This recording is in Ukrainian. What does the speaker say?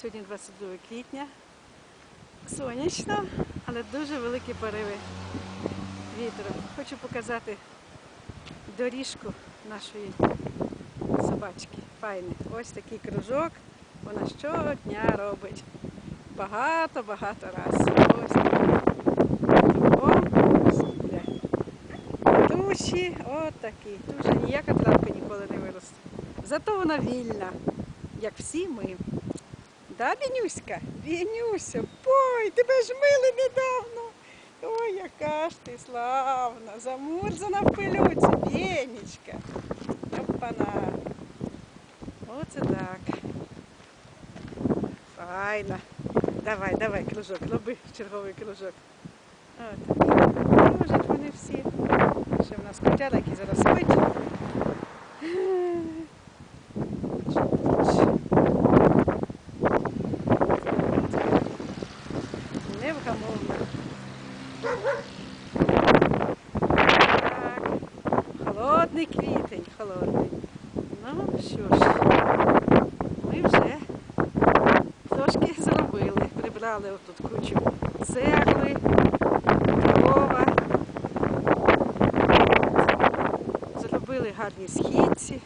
Сьогодні 22 квітня. Сонячно, але дуже великі пориви вітру. Хочу показати доріжку нашої собачки. Файний. Ось такий кружок. Вона щодня робить. Багато-багато раз. Ось іде. Туші, от такі. Тут вже ніяка травка ніколи не виросте. Зато вона вільна, як всі ми. Да, Вінюська? Вінюся, ой, тебе ж мили недавно. Ой, яка ж ти славна, замурзана в пилюці, Вєнічка. Опана. Оце так. Файна. Давай, давай, кружок, роби черговий кружок. От. Кружать вони всі. Ще в нас котяра, який зараз спить. Невгамовна. Так. Холодний квітень, холодний. Ну що ж, ми вже трошки зробили. Прибрали отут кучу цегли, дрова. Зробили гарні східці.